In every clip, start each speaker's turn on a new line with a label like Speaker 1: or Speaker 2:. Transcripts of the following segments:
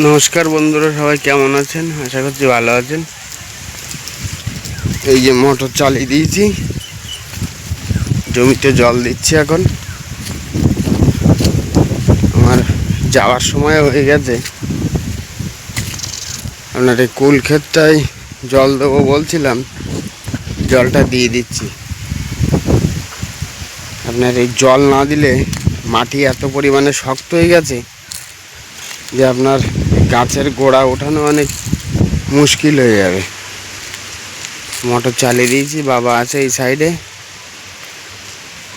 Speaker 1: নমস্কার বন্ধুরা, সবাই কেমন আছেন? আশা করছি ভালো আছেন। এই যে মোটর চালিয়ে দিয়েছি। জমিতে জল দিচ্ছি এখন। আমার যাওয়ার সময় হয়ে গেছে। আপনার এই কুল ক্ষেতটাই জল দেবো বলছিলাম। জলটা দিয়ে দিচ্ছি। আপনার এই জল না দিলে মাটি এত পরিমাণে শক্ত হয়ে গেছে। যে আপনার গাছের গোড়া ওঠানো অনেক মুশকিল হয়ে যাবে। মোটর চালিয়ে দিয়েছি, বাবা আছে এই সাইডে।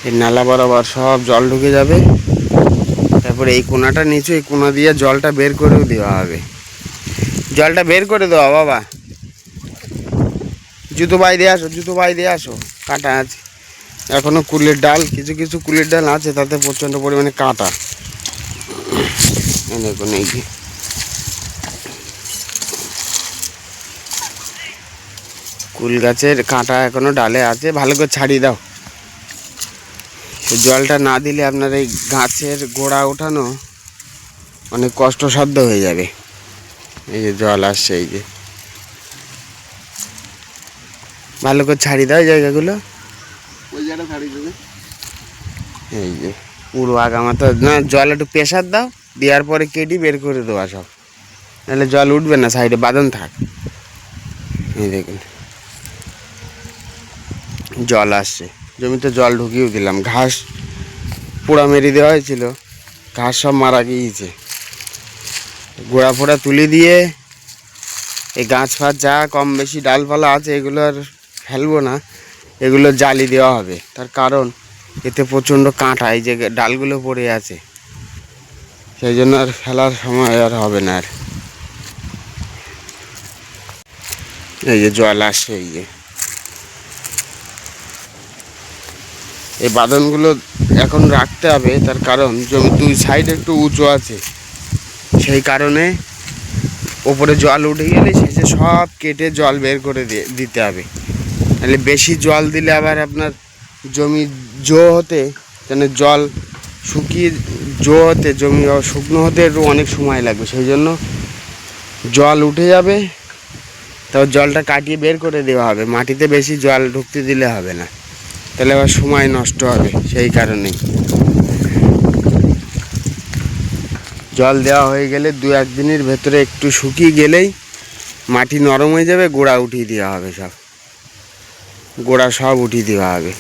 Speaker 1: এই নালা বরাবর সব জল ঢুকে যাবে। তারপরে এই কোনাটা নিচু, এই কোনা দিয়ে জলটা বের করেও দেওয়া হবে। জলটা বের করে দেওয়া বাবা। জুতো বাই দিয়ে আসো, জুতো বাই দিয়ে আসো। কাটা আছে। এখনও কুলের ডাল, কিছু কিছু কুলের ডাল আছে, তাতে প্রচণ্ড পরিমাণে কাঁটা। দেখুন এই যে। কুল গাছের কাঁটা এখনও ডালে আছে ভালো করে ছাড়িয়ে দাও। জলটা না দিলে আপনার এই গাছের গোড়া ওঠানো অনেক কষ্টসাধ্য হয়ে যাবে। এই যে জল আসছে এই যে। ভালো করে ছাড়িয়ে দাও জায়গাগুলো। এই যে পুরো আগামাতা না জল একটু প্রেশার দাও। দেওয়ার পরে কেটে বের করে দেওয়া সব। নাহলে জল উঠবে না, সাইডে বাদন থাক। এই দেখুন। জল আসছে। জমিতে জল ঢুকিয়েও দিলাম। ঘাস পোড়া মেরে দেওয়া হয়েছিল। ঘাস সব মারা গিয়েছে। গোড়া ফোড়া তুলে দিয়ে এই গাছ ফাছ যা কম বেশি ডালপালা আছে, এগুলো আর ফেলব না। এগুলো জালি দেওয়া হবে। তার কারণ, এতে প্রচণ্ড কাঁটা, এই যে ডালগুলো পড়ে আছে। সেই জন্য আর ফেলার সময় আর হবে না আর। এই যে জল আসে, এই যে। এই বাদনগুলো এখন রাখতে হবে, তার কারণ জমি দুই সাইড একটু উঁচু আছে। সেই কারণে ওপরে জল উঠে গেলে শেষে সব কেটে জল বের করে দিতে হবে। তাহলে বেশি জল দিলে আবার আপনার জমি জো হতে, যেন জল শুকিয়ে জো হতে, জমি শুকনো হতে একটু অনেক সময় লাগবে। সেই জন্য জল উঠে যাবে, তারপর জলটা কাটিয়ে বের করে দেওয়া হবে। মাটিতে বেশি জল ঢুকতে দিলে হবে না। তাহলে আবার সময় নষ্ট হবে সেই কারণেই। জল দেওয়া হয়ে গেলে দু একদিনের ভেতরে একটু শুকিয়ে গেলেই মাটি নরম হয়ে যাবে, গোড়া উঠিয়ে দেওয়া হবে সব। গোড়া সব উঠিয়ে দেওয়া হবে।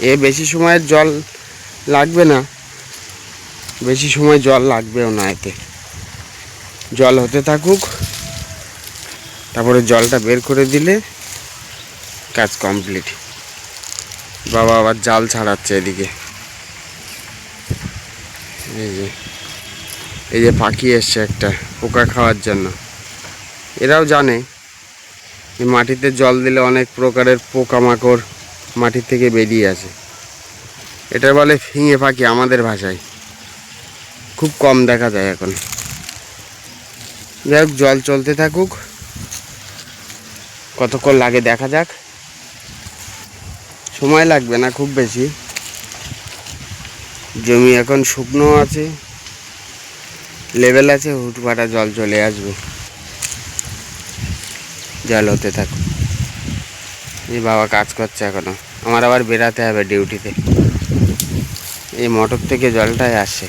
Speaker 1: এ বেশি সময়ের জল লাগবে না। বেশি সময় জল লাগবেও না এতে। জল হতে থাকুক, তারপরে জলটা বের করে দিলে কাজ কমপ্লিট। বাবা আবার জাল ছাড়াচ্ছে এদিকে। এই যে এই যে পাখি এসছে একটা, পোকা খাওয়ার জন্য। এরাও জানে মাটিতে জল দিলে অনেক প্রকারের পোকামাকড় মাটি থেকে বেরিয়ে আসে। এটা বলে ফিঙে পাখি আমাদের ভাষায়। খুব কম দেখা যায় এখন। যাই হোক, জল চলতে থাকুক। কতক্ষণ লাগে দেখা যাক। সময় লাগবে না খুব বেশি। জমি এখন শুকনো আছে। লেভেল আছে, হুটপাটা জল চলে আসবে। জল হতে থাকুক। এই বাবা কাজ করছে এখনও। আমার আবার বেরাতে হবে ডিউটিতে। এই মোটর থেকে জলটাই আসছে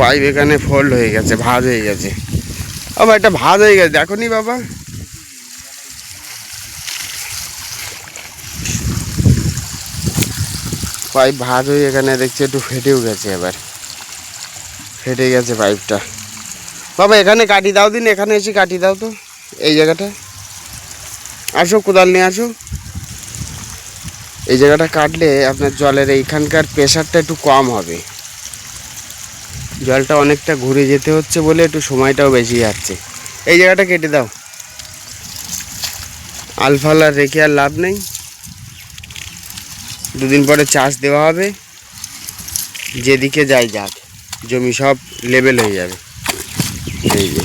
Speaker 1: পাইপ এখানে ফোল্ড হয়ে গেছে, ভাজ হয়ে গেছে। আবার একটা ভাজ হয়ে গেছে, দেখো নি বাবা। পাইপ ভাজ হয়ে এখানে দেখছি একটু ফেটেও গেছে এবার। ফেটে গেছে পাইপটা। বাবা, এখানে কাটি দাও দিন, এখানে এসে কাটি দাও তো, এই জায়গাটা। আসো, কোদাল নিয়ে আসো। এই জায়গাটা কাটলে আপনার জলের এইখানকার প্রেশারটা একটু কম হবে। জলটা অনেকটা ঘুরে যেতে হচ্ছে বলে একটু সময়টাও বেশি যাচ্ছে। এই জায়গাটা কেটে দাও। আলফাল রেখে আর লাভ নেই। দুদিন পরে চাষ দেওয়া হবে। যেদিকে যাই যাক, জমি সব লেবেল হয়ে যাবে। এই যে।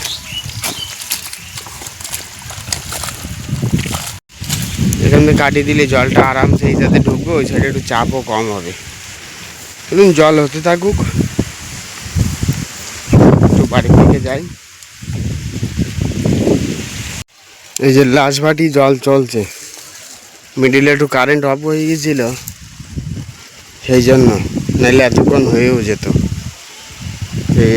Speaker 1: এখান থেকে কাটিয়ে দিলে জলটা আরামসে এই সাথে ঢুকবে, ওই সাইডে একটু চাপও কম হবে। দেখুন জল হতে থাকুক। বাড়ির দিকে যাই। এই যে লাশবাটি জল চলছে। মিডিলে একটু কারেন্ট অফ হয়ে গেছিল সেই জন্য নাহলে এতক্ষণ হয়েও যেত।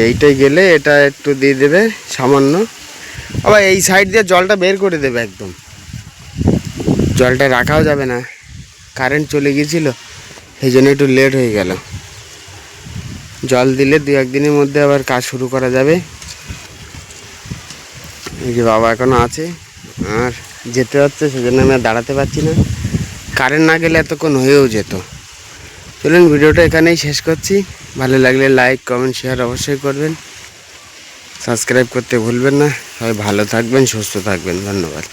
Speaker 1: এইটাই গেলে এটা একটু দিয়ে দেবে, সামান্য। আবার এই সাইড দিয়ে জলটা বের করে দেবে একদম। জলটা রাখাও যাবে না। কারেন্ট চলে গিয়েছিল, সেই জন্য একটু লেট হয়ে গেল। জল দিলে দু একদিনের মধ্যে আবার কাজ শুরু করা যাবে। এই যে বাবা এখনও আছে, আর যেতে হচ্ছে সেজন্য আমি আর দাঁড়াতে পারছি না। কারেন্ট না গেলে এতক্ষণ হয়েও যেত। চলুন ভিডিওটা এখানেই শেষ করছি। ভালো লাগলে লাইক, কমেন্ট, শেয়ার অবশ্যই করবেন। সাবস্ক্রাইব করতে ভুলবেন না। সবাই ভালো থাকবেন, সুস্থ থাকবেন। ধন্যবাদ।